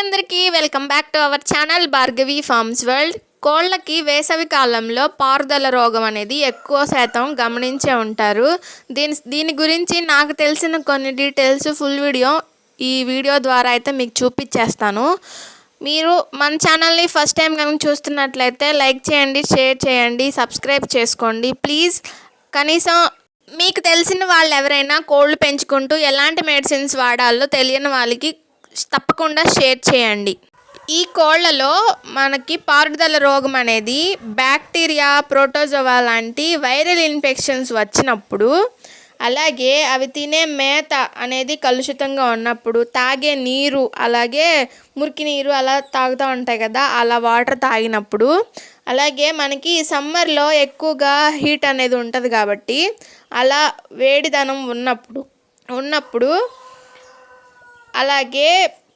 అందరికీ welcome back to our channel Bhargavi farms world. కోళ్ళకి వేసవి కాలంలో పారుదల రోగం అనేది ఎక్కువ శాతం గమనించే ఉంటారు. దీని దీని గురించి నాకు తెలిసిన కొన్ని డీటెయిల్స్ ఫుల్ వీడియో ఈ వీడియో ద్వారా అయితే మీకు చూపించేస్తాను మీరు మన ఛానల్ని ఫస్ట్ టైం కనుక చూస్తున్నట్లయితే లైక్ చేయండి షేర్ చేయండి సబ్స్క్రైబ్ చేసుకోండి. ప్లీజ్ కనీసం మీకు తెలిసిన వాళ్ళు ఎవరైనా కోళ్ళు పెంచుకుంటూ ఎలాంటి మెడిసిన్స్ వాడాలో తెలియని వాళ్ళకి తప్పకుండా షేర్ చేయండి. ఈ కోళ్ళలో మనకి పారుదల రోగం అనేది బ్యాక్టీరియా ప్రోటోజోవా లాంటి వైరల్ ఇన్ఫెక్షన్స్ వచ్చినప్పుడు అలాగే అవి తినే మేత అనేది కలుషితంగా ఉన్నప్పుడు తాగే నీరు అలాగే మురికి నీరు అలా తాగుతూ ఉంటాయి కదా అలా వాటర్ తాగినప్పుడు అలాగే మనకి సమ్మర్లో ఎక్కువగా హీట్ అనేది ఉంటుంది కాబట్టి అలా వేడిదనం ఉన్నప్పుడు ఉన్నప్పుడు అలాగే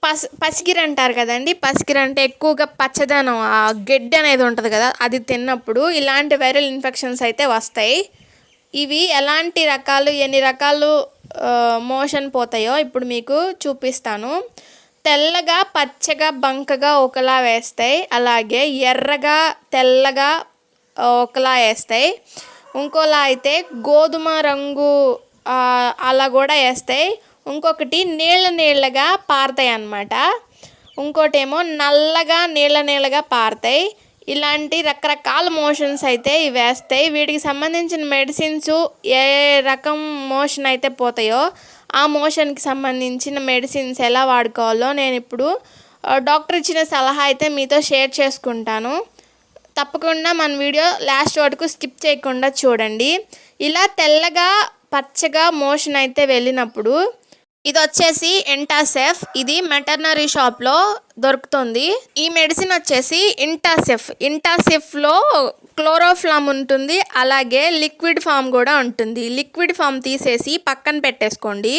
పస్ పసిగిరి అంటారు కదండి. పసిగిరి అంటే ఎక్కువగా పచ్చదనం ఆ గడ్డి అనేది ఉంటుంది కదా అది తిన్నప్పుడు ఇలాంటి వైరల్ ఇన్ఫెక్షన్స్ అయితే వస్తాయి. ఇవి ఎలాంటి రకాలు ఎన్ని రకాలు మోషన్ పోతాయో ఇప్పుడు మీకు చూపిస్తాను. తెల్లగా పచ్చగా బంకగా ఒకలా వేస్తాయి. అలాగే ఎర్రగా తెల్లగా ఒకలా వేస్తాయి. ఇంకోలా అయితే గోధుమ రంగు అలా కూడా వేస్తాయి. ఇంకొకటి నీళ్ళ నీళ్ళగా పారుతాయి అన్నమాట. ఇంకోటేమో నల్లగా నీళ్ళ నీళ్ళగా పారుతాయి. ఇలాంటి రకరకాల మోషన్స్ అయితే ఇవి వేస్తాయి. వీటికి సంబంధించిన మెడిసిన్స్ ఏ రకం మోషన్ అయితే పోతాయో ఆ మోషన్కి సంబంధించిన మెడిసిన్స్ ఎలా వాడుకోవాలో నేను ఇప్పుడు డాక్టర్ ఇచ్చిన సలహా అయితే మీతో షేర్ చేసుకుంటాను. తప్పకుండా మన వీడియో లాస్ట్ వరకు స్కిప్ చేయకుండా చూడండి. ఇలా తెల్లగా పచ్చగా మోషన్ అయితే వెళ్ళినప్పుడు ఇది వచ్చేసి ఎంటాసెఫ్ ఇది మెటర్నరీ షాప్లో దొరుకుతుంది. ఈ మెడిసిన్ వచ్చేసి ఇంటాసెఫ్ ఇంటాసెఫ్లో క్లోరోఫ్లామ్ ఉంటుంది. అలాగే లిక్విడ్ ఫామ్ కూడా ఉంటుంది. లిక్విడ్ ఫామ్ తీసేసి పక్కన పెట్టేసుకోండి.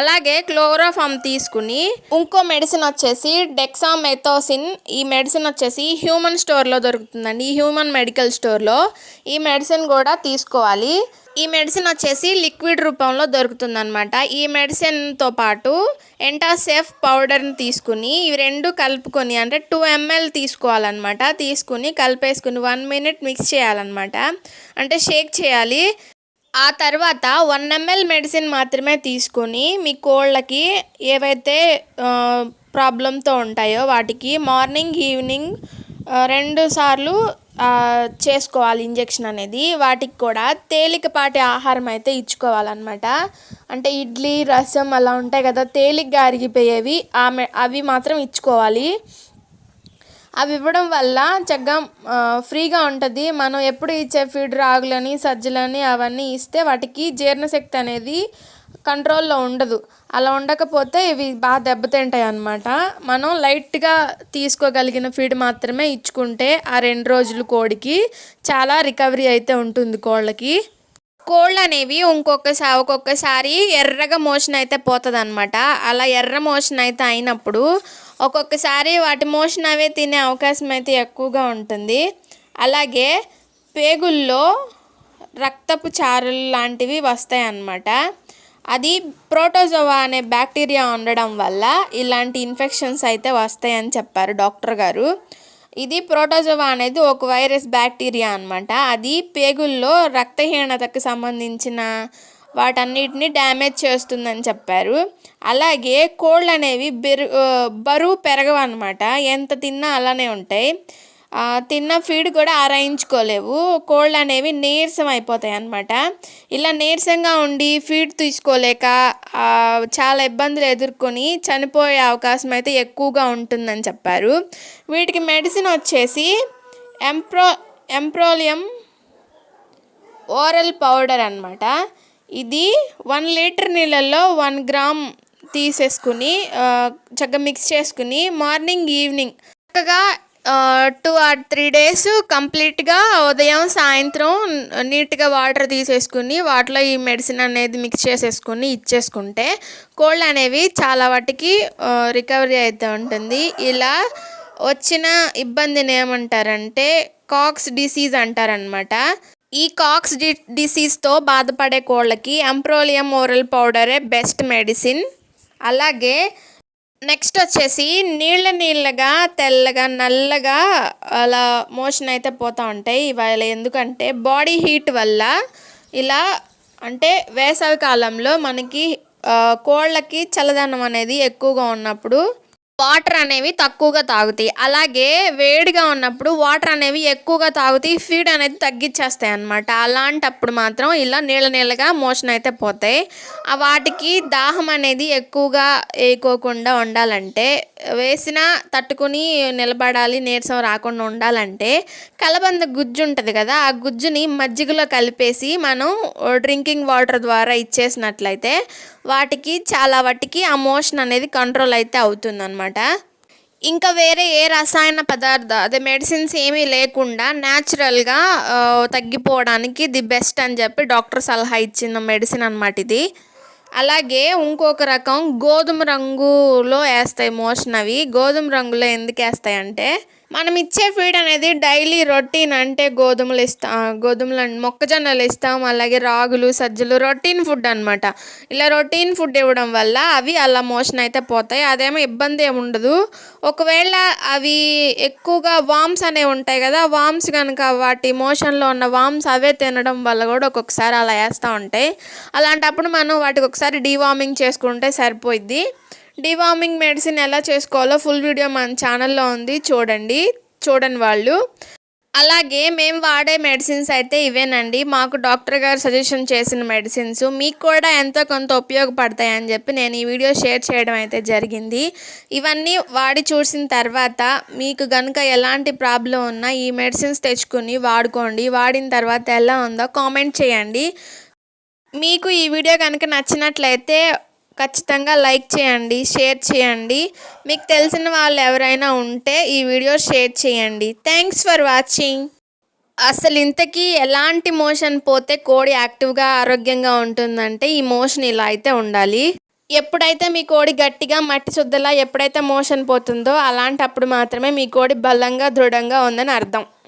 అలాగే క్లోరోఫామ్ తీసుకుని ఇంకో మెడిసిన్ వచ్చేసి డెక్సామెథోసిన్ ఈ మెడిసిన్ వచ్చేసి హ్యూమన్ స్టోర్లో దొరుకుతుందండి. ఈ హ్యూమన్ మెడికల్ స్టోర్లో ఈ మెడిసిన్ కూడా తీసుకోవాలి. ఈ మెడిసిన్ వచ్చేసి లిక్విడ్ రూపంలో దొరుకుతుందనమాట ఈ మెడిసిన్తో పాటు ఎంటాసేఫ్ పౌడర్ని తీసుకుని ఇవి రెండు కలుపుకొని అంటే టూ ఎంఎల్ తీసుకోవాలన్నమాట. తీసుకుని కలిపేసుకుని వన్ మినిట్ మిక్స్ చేయాలన్నమాట. అంటే షేక్ చేయాలి. ఆ తర్వాత వన్ ఎంఎల్ మెడిసిన్ మాత్రమే తీసుకుని మీ కోళ్ళకి ఏవైతే ప్రాబ్లంతో ఉంటాయో వాటికి మార్నింగ్ ఈవినింగ్ రెండు సార్లు చేసుకోవాలి ఇంజెక్షన్ అనేది. వాటికి కూడా తేలికపాటి ఆహారం అయితే ఇచ్చుకోవాలన్నమాట. అంటే ఇడ్లీ రసం అలా ఉంటాయి కదా తేలిగ్గా అరిగిపోయేవి. ఆమె అవి మాత్రం ఇచ్చుకోవాలి. అవి ఇవ్వడం వల్ల చక్కగా ఫ్రీగా ఉంటుంది. మనం ఎప్పుడు ఇచ్చే ఫీడ్ రాగులని సజ్జలని అవన్నీ ఇస్తే వాటికి జీర్ణశక్తి అనేది కంట్రోల్లో ఉండదు. అలా ఉండకపోతే ఇవి బాగా దెబ్బతింటాయి అన్నమాట. మనం లైట్గా తీసుకోగలిగిన ఫీడ్ మాత్రమే ఇచ్చుకుంటే ఆ రెండు రోజులు కోడికి చాలా రికవరీ అయితే ఉంటుంది కోళ్ళకి. కోళ్ళు అనేవి ఇంకొకసారి ఒక్కొక్కసారి ఎర్రగా మోషన్ అయితే పోతుంది అనమాట అలా ఎర్ర మోషన్ అయితే అయినప్పుడు ఒక్కొక్కసారి వాటి మోషన్ అవే తినే అవకాశం అయితే ఎక్కువగా ఉంటుంది. అలాగే పేగుల్లో రక్తపు చారలు లాంటివి వస్తాయి అన్నమాట అది ప్రోటోజోవా అనే బ్యాక్టీరియా ఉండడం వల్ల ఇలాంటి ఇన్ఫెక్షన్స్ అయితే వస్తాయని చెప్పారు డాక్టర్ గారు. ఇది ప్రోటోజోవా అనేది ఒక వైరస్ బ్యాక్టీరియా అనమాట అది పేగుల్లో రక్తహీనతకు సంబంధించిన వాటన్నిటిని డ్యామేజ్ చేస్తుందని చెప్పారు. అలాగే కోళ్ళు అనేవి బెరు బరువు పెరగవు అనమాట ఎంత తిన్నా అలానే ఉంటాయి. తిన్న ఫీడ్ కూడా ఆరాయించుకోలేవు. కోళ్ళు అనేవి నీరసం అయిపోతాయి అన్నమాట. ఇలా నీరసంగా ఉండి ఫీడ్ తీసుకోలేక చాలా ఇబ్బందులు ఎదుర్కొని చనిపోయే అవకాశం అయితే ఎక్కువగా ఉంటుందని చెప్పారు. వీటికి మెడిసిన్ వచ్చేసి ఎంప్రో ఎంప్రోలియం ఓరల్ పౌడర్ అనమాట ఇది వన్ లీటర్ నీళ్ళల్లో వన్ గ్రామ్ తీసేసుకుని చక్కగా మిక్స్ చేసుకుని మార్నింగ్ ఈవినింగ్ చక్కగా టూ ఆర్ త్రీ డేస్ కంప్లీట్గా ఉదయం సాయంత్రం నీట్గా వాటర్ తీసేసుకుని వాటిలో ఈ మెడిసిన్ అనేది మిక్స్ చేసేసుకుని ఇచ్చేసుకుంటే కోల్డ్ అనేవి చాలా వాటికి రికవరీ అయితే ఉంటుంది. ఇలా వచ్చిన ఇబ్బందిని ఏమంటారంటే కాక్స్ డిసీజ్ అంటారనమాట ఈ కాక్స్ డి డిసీజ్తో బాధపడే కోళ్ళకి అంప్రోలియం ఓరల్ పౌడరే బెస్ట్ మెడిసిన్ అలాగే నెక్స్ట్ వచ్చేసి నీళ్ళ నీళ్ళగా తెల్లగా నల్లగా అలా మోషన్ అయితే పోతూ ఉంటాయి. ఇవాళ ఎందుకంటే బాడీ హీట్ వల్ల ఇలా అంటే వేసవి కాలంలో మనకి కోళ్ళకి చల్లదనం అనేది ఎక్కువగా ఉన్నప్పుడు వాటర్ అనేవి తక్కువగా తాగుతాయి. అలాగే వేడిగా ఉన్నప్పుడు వాటర్ అనేవి ఎక్కువగా తాగుతాయి ఫీడ్ అనేది తగ్గించేస్తాయి అన్నమాట. అలాంటప్పుడు మాత్రం ఇలా నీళ్ళ నీళ్ళగా మోషన్ అయితే పోతాయి. ఆ వాటికి దాహం అనేది ఎక్కువగా వేయకోకుండా ఉండాలంటే వేసిన తట్టుకుని నిలబడాలి నీరసం రాకుండా ఉండాలంటే కలబంద గుజ్జు ఉంటుంది కదా ఆ గుజ్జుని మజ్జిగలో కలిపేసి మనం డ్రింకింగ్ వాటర్ ద్వారా ఇచ్చేసినట్లయితే వాటికి చాలా వాటికి ఆ మోషన్ అనేది కంట్రోల్ అయితే అవుతుందన్నమాట. ఇంకా వేరే ఏ రసాయన పదార్థ అదే మెడిసిన్స్ ఏమీ లేకుండా న్యాచురల్గా తగ్గిపోవడానికి ది బెస్ట్ అని చెప్పి డాక్టర్ సలహా ఇచ్చిన మెడిసిన్ అనమాట ఇది. అలాగే ఇంకొక రకం గోధుమ రంగులో వేస్తాయి మోషన్ అవి గోధుమ రంగులో ఎందుకు వేస్తాయి అంటే మనం ఇచ్చే ఫీడ్ అనేది డైలీ రొటీన్ అంటే గోధుమలు ఇస్తాం గోధుమలు మొక్కజొన్నలు ఇస్తాం అలాగే రాగులు సజ్జలు రొటీన్ ఫుడ్ అనమాట ఇలా రొటీన్ ఫుడ్ ఇవ్వడం వల్ల అవి అలా మోషన్ అయితే పోతాయి. అదేమో ఇబ్బంది ఏమి ఉండదు. ఒకవేళ అవి ఎక్కువగా వామ్స్ అనేవి ఉంటాయి కదా వామ్స్ కనుక వాటి మోషన్లో ఉన్న వామ్స్ అవే తినడం వల్ల కూడా ఒక్కొక్కసారి అలా వేస్తూ ఉంటాయి. అలాంటప్పుడు మనం వాటికి ఒకసారి డీవార్మింగ్ చేసుకుంటే సరిపోయిద్ది. డివార్మింగ్ మెడిసిన్ ఎలా చేసుకోవాలో ఫుల్ వీడియో మన ఛానల్లో ఉంది చూడండి చూడని వాళ్ళు. అలాగే మేము వాడే మెడిసిన్స్ అయితే ఇవేనండి. మాకు డాక్టర్ గారు సజెషన్ చేసిన మెడిసిన్స్ మీకు కూడా ఎంతో కొంత ఉపయోగపడతాయని చెప్పి నేను ఈ వీడియో షేర్ చేయడం అయితే జరిగింది. ఇవన్నీ వాడి చూసిన తర్వాత మీకు కనుక ఎలాంటి ప్రాబ్లం ఉన్నా ఈ మెడిసిన్స్ తెచ్చుకుని వాడుకోండి. వాడిన తర్వాత ఎలా ఉందో కామెంట్ చేయండి. మీకు ఈ వీడియో కనుక నచ్చినట్లయితే ఖచ్చితంగా లైక్ చేయండి షేర్ చేయండి. మీకు తెలిసిన వాళ్ళు ఎవరైనా ఉంటే ఈ వీడియో షేర్ చేయండి. థ్యాంక్స్ ఫర్ వాచింగ్ అసలు ఇంతకీ ఎలాంటి మోషన్ పోతే కోడి యాక్టివ్గా ఆరోగ్యంగా ఉంటుందంటే ఈ మోషన్ ఇలా అయితే ఉండాలి. ఎప్పుడైతే మీ కోడి గట్టిగా మట్టి శుద్ధలా ఎప్పుడైతే మోషన్ పోతుందో అలాంటప్పుడు మాత్రమే మీ కోడి బలంగా దృఢంగా ఉందని అర్థం.